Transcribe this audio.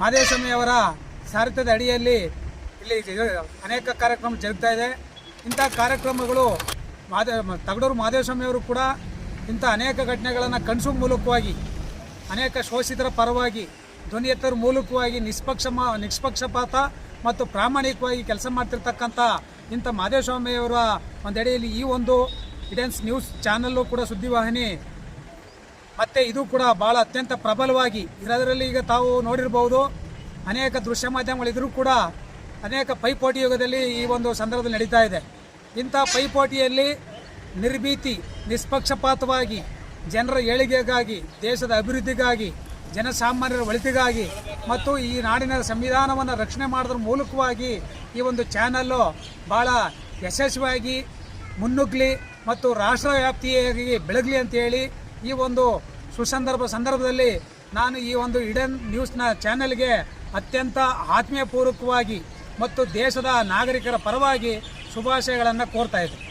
ಮಾದೇಶಮ್ಮಿಯವರ ಸಾರಥ್ಯದ ಅಡಿಯಲ್ಲಿ ಇಲ್ಲಿ ಅನೇಕ ಕಾರ್ಯಕ್ರಮ ಜರುಗ್ತಾ ಇದೆ. ಇಂಥ ಕಾರ್ಯಕ್ರಮಗಳು ಮಾದೇ ತಗಡೂರು ಅವರು ಕೂಡ ಇಂಥ ಅನೇಕ ಘಟನೆಗಳನ್ನು ಕನಸು ಮೂಲಕವಾಗಿ, ಅನೇಕ ಶೋಷಿತರ ಪರವಾಗಿ, ಧ್ವನಿ ಎತ್ತರ ಮೂಲಕವಾಗಿ ನಿಷ್ಪಕ್ಷ ನಿಷ್ಪಕ್ಷಪಾತ ಮತ್ತು ಪ್ರಾಮಾಣಿಕವಾಗಿ ಕೆಲಸ ಮಾಡ್ತಿರ್ತಕ್ಕಂಥ ಇಂಥ ಮಾದೇಶ್ವಾಮಿಯವರ ಒಂದೆಡೆಯಲ್ಲಿ ಈ ಒಂದು ಇಡೆನ್ಸ್ ನ್ಯೂಸ್ ಚಾನಲ್ಲು ಕೂಡ ಸುದ್ದಿವಾಹಿನಿ ಮತ್ತು ಇದು ಕೂಡ ಭಾಳ ಅತ್ಯಂತ ಪ್ರಬಲವಾಗಿ ಇರೋದರಲ್ಲಿ ಈಗ ತಾವು ನೋಡಿರಬಹುದು ಅನೇಕ ದೃಶ್ಯ ಮಾಧ್ಯಮಗಳಿದ್ರೂ ಕೂಡ ಅನೇಕ ಪೈಪೋಟಿ ಯುಗದಲ್ಲಿ ಈ ಒಂದು ಸಂದರ್ಭದಲ್ಲಿ ನಡೀತಾ ಇದೆ. ಇಂಥ ಪೈಪೋಟಿಯಲ್ಲಿ ನಿರ್ಭೀತಿ, ನಿಷ್ಪಕ್ಷಪಾತವಾಗಿ, ಜನರ ಏಳಿಗೆಗಾಗಿ, ದೇಶದ ಅಭಿವೃದ್ಧಿಗಾಗಿ, ಜನಸಾಮಾನ್ಯರ ಒಳಿತಿಗಾಗಿ ಮತ್ತು ಈ ನಾಡಿನ ಸಂವಿಧಾನವನ್ನು ರಕ್ಷಣೆ ಮಾಡೋದ್ರ ಮೂಲಕವಾಗಿ ಈ ಒಂದು ಚಾನಲ್ಲು ಭಾಳ ಯಶಸ್ವಿಯಾಗಿ ಮುನ್ನುಗ್ಲಿ ಮತ್ತು ರಾಷ್ಟ್ರ ವ್ಯಾಪ್ತಿಯಾಗಿ ಬೆಳಗಲಿ ಅಂತೇಳಿ ಈ ಒಂದು ಸುಸಂದರ್ಭ ಸಂದರ್ಭದಲ್ಲಿ ನಾನು ಈ ಒಂದು ಇಡನ್ ನ್ಯೂಸ್ನ ಚಾನೆಲ್ಗೆ ಅತ್ಯಂತ ಆತ್ಮೀಯಪೂರ್ವಕವಾಗಿ ಮತ್ತು ದೇಶದ ನಾಗರಿಕರ ಪರವಾಗಿ ಶುಭಾಶಯಗಳನ್ನು ಕೋರ್ತಾ ಇದ್ದೆ